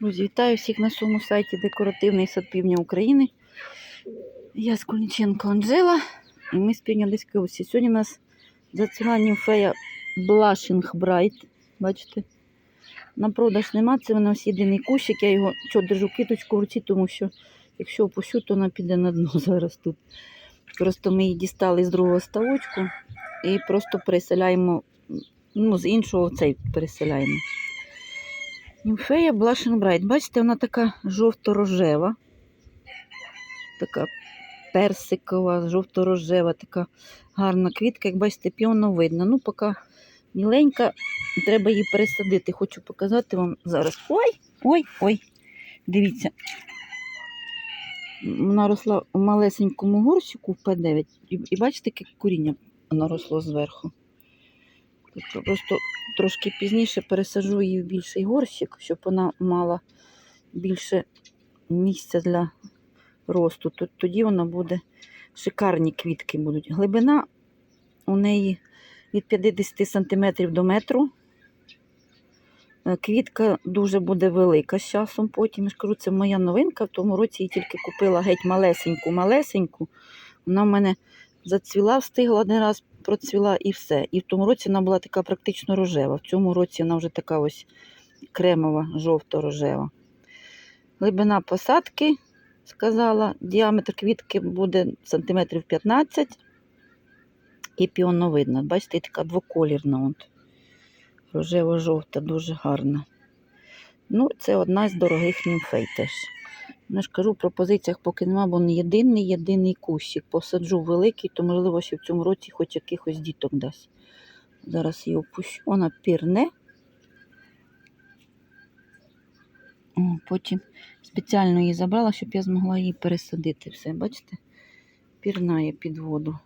Друзі, вітаю всіх на своєму сайті Декоративний сад Півдня України. Я Скольниченко Анжела, і ми з Півдня області. Сьогодні у нас зацвіла німфея Blushing Bright. Бачите? На продаж нема, це у нас єдиний кущик. Я його що, держу киточку в руці, тому що якщо опущу, то вона піде на дно зараз тут. Просто ми її дістали з другого ставочку і просто переселяємо, ну, з іншого цей переселяємо. Німфея Blushing Bright. Бачите, вона така жовто-рожева, така персикова, жовто-рожева, така гарна квітка. Як бачите, піоно видно. Ну, поки міленька, треба її пересадити. Хочу показати вам зараз. Ой, ой, ой. Дивіться. Вона росла у малесенькому горщику в П9. І, і бачите, яке коріння воно росло зверху. Просто трошки пізніше пересаджу її в більший горщик, щоб вона мала більше місця для росту. Т- Тоді вона буде шикарні квітки будуть. Глибина у неї від 50 см до метру. Е, Квітка дуже буде велика з часом. Потім я ж кажу, це моя новинка. В тому році я тільки купила геть малесеньку, малесеньку. Вона в мене зацвіла, встигла один раз, процвіла і все. І в тому році вона була така практично рожева. В цьому році вона вже така ось кремова, жовто-рожева. Глибина посадки, сказала, діаметр квітки буде сантиметрів 15 і піоновидна. Бачите, така двоколірна. От. Рожево-жовта, дуже гарна. Ну, це одна з дорогих німфей теж. Ну, ж кажу, в пропозиціях поки нема, бо не єдиний єдиний кущик. Посаджу великий, то, можливо, ще в цьому році хоч якихось діток дасть. Зараз її опущу. Вона пірне. О, потім спеціально її забрала, щоб я змогла її пересадити. Все, бачите? Пірнає під воду.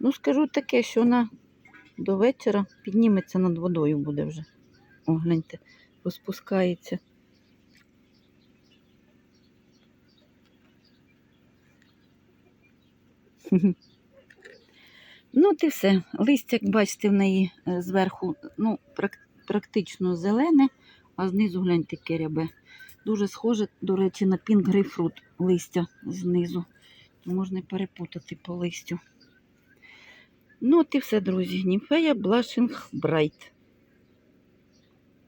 Ну, скажу таке, що вона до вечора підніметься над водою буде вже. О, гляньте, розпускається. Ну, і все. Листя, як бачите, в неї е, зверху ну, практично зелене, а знизу гляньте яке рябе. Дуже схоже, до речі, на пінк грейпфрут листя знизу. Можна перепутати по листю. Ну, от і все, друзі. Німфея Blushing Bright.